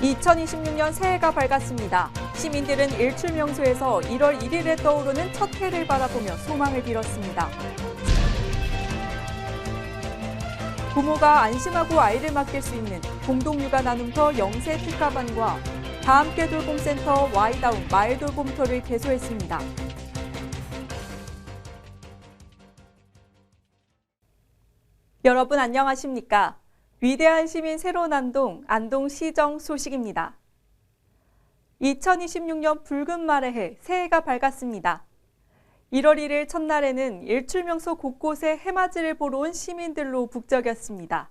2026년 새해가 밝았습니다. 시민들은 일출 명소에서 1월 1일에 떠오르는 첫 해를 바라보며 소망을 빌었습니다. 부모가 안심하고 아이를 맡길 수 있는 공동육아 나눔터 영세 특가반과 다함께 돌봄센터 와이다운 마을 돌봄터를 개소했습니다. 여러분 안녕하십니까? 위대한 시민 새로운 안동, 안동 시정 소식입니다. 2026년 붉은 말의 해, 새해가 밝았습니다. 1월 1일 첫날에는 일출명소 곳곳에 해맞이를 보러 온 시민들로 북적였습니다.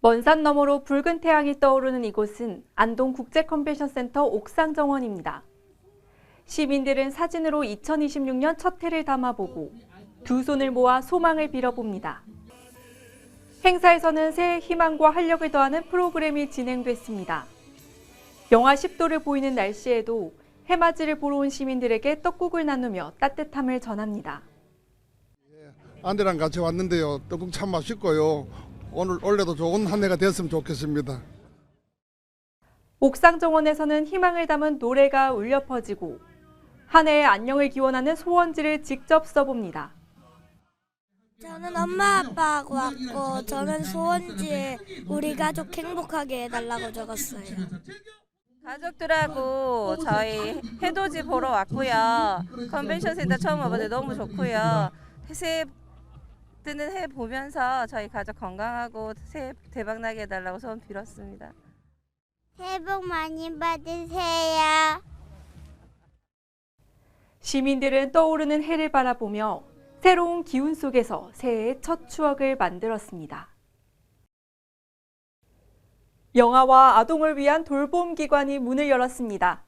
먼 산 너머로 붉은 태양이 떠오르는 이곳은 안동 국제컨벤션센터 옥상 정원입니다. 시민들은 사진으로 2026년 첫 해를 담아보고 두 손을 모아 소망을 빌어봅니다. 행사에서는 새해 희망과 활력을 더하는 프로그램이 진행됐습니다. 영하 10도를 보이는 날씨에도 해맞이를 보러 온 시민들에게 떡국을 나누며 따뜻함을 전합니다. 아내랑 같이 왔는데요. 떡국 참 맛있고요. 오늘 올해도 좋은 한 해가 됐으면 좋겠습니다. 옥상 정원에서는 희망을 담은 노래가 울려 퍼지고 한 해의 안녕을 기원하는 소원지를 직접 써봅니다. 저는 엄마 아빠하고 왔고 저는 소원지에 우리 가족 행복하게 해달라고 적었어요. 가족들하고 저희 해돋이 보러 왔고요. 컨벤션 센터 처음 와봤는데 너무 좋고요. 새해 뜨는 해 보면서 저희 가족 건강하고 새해 대박 나게 해달라고 소원 빌었습니다. 새해 복 많이 받으세요. 시민들은 떠오르는 해를 바라보며 새로운 기운 속에서 새해의 첫 추억을 만들었습니다. 영아와 아동을 위한 돌봄 기관이 문을 열었습니다.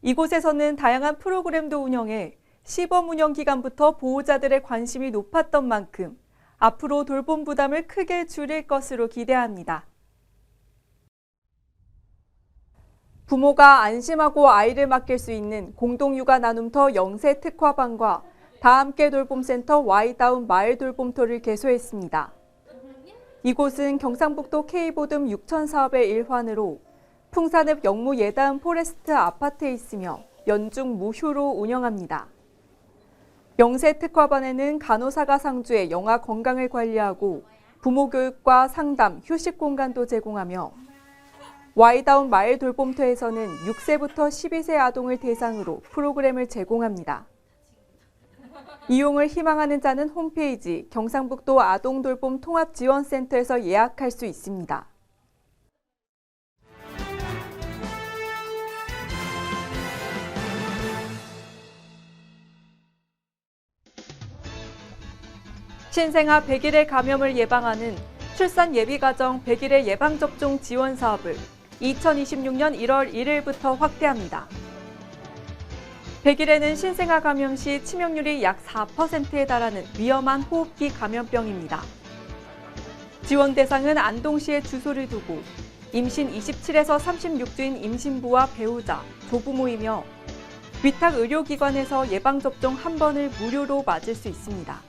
이곳에서는 다양한 프로그램도 운영해 시범 운영 기간부터 보호자들의 관심이 높았던 만큼 앞으로 돌봄 부담을 크게 줄일 것으로 기대합니다. 부모가 안심하고 아이를 맡길 수 있는 공동육아 나눔터 영세 특화반과 다함께 돌봄센터 와이다운 마을 돌봄터를 개소했습니다. 이곳은 경상북도 K보듬 6천 사업의 일환으로 풍산읍 영무 예다음 포레스트 아파트에 있으며 연중 무휴로 운영합니다. 영세 특화반에는 간호사가 상주해 영아 건강을 관리하고 부모 교육과 상담, 휴식 공간도 제공하며 와이다운 마을 돌봄터에서는 6세부터 12세 아동을 대상으로 프로그램을 제공합니다. 이용을 희망하는 자는 홈페이지 경상북도 아동돌봄 통합지원센터에서 예약할 수 있습니다. 신생아 100일의 감염을 예방하는 출산 예비가정 100일의 예방접종 지원 사업을 2026년 1월 1일부터 확대합니다. 100일에는 신생아 감염 시 치명률이 약 4%에 달하는 위험한 호흡기 감염병입니다. 지원 대상은 안동시에 주소를 두고 임신 27에서 36주인 임신부와 배우자, 조부모이며 위탁 의료기관에서 예방접종 한 번을 무료로 맞을 수 있습니다.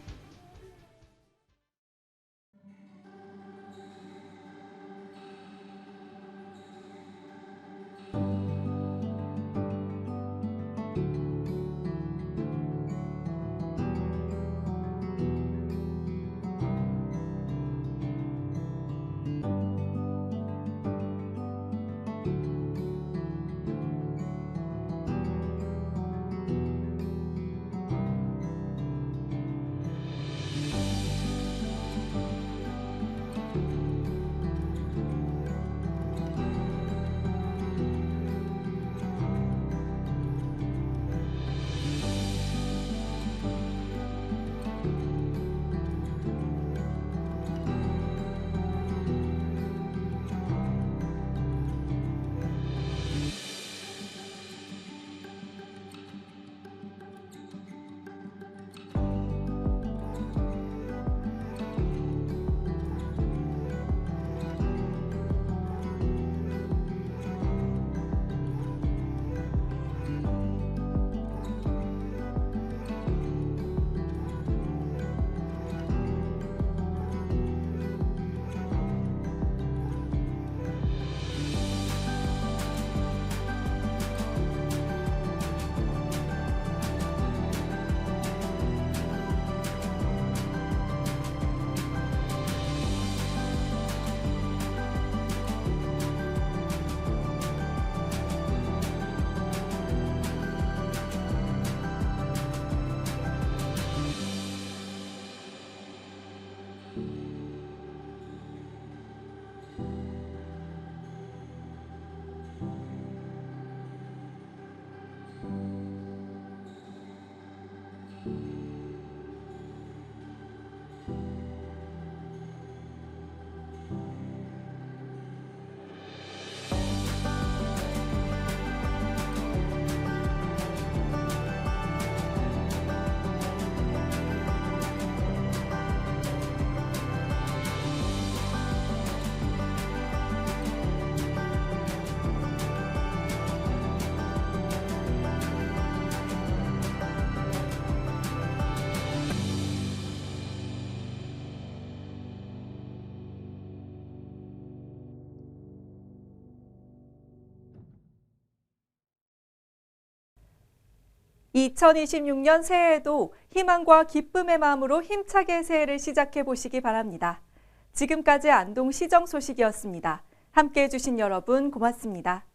2026년 새해에도 희망과 기쁨의 마음으로 힘차게 새해를 시작해 보시기 바랍니다. 지금까지 안동 시정 소식이었습니다. 함께 해주신 여러분 고맙습니다.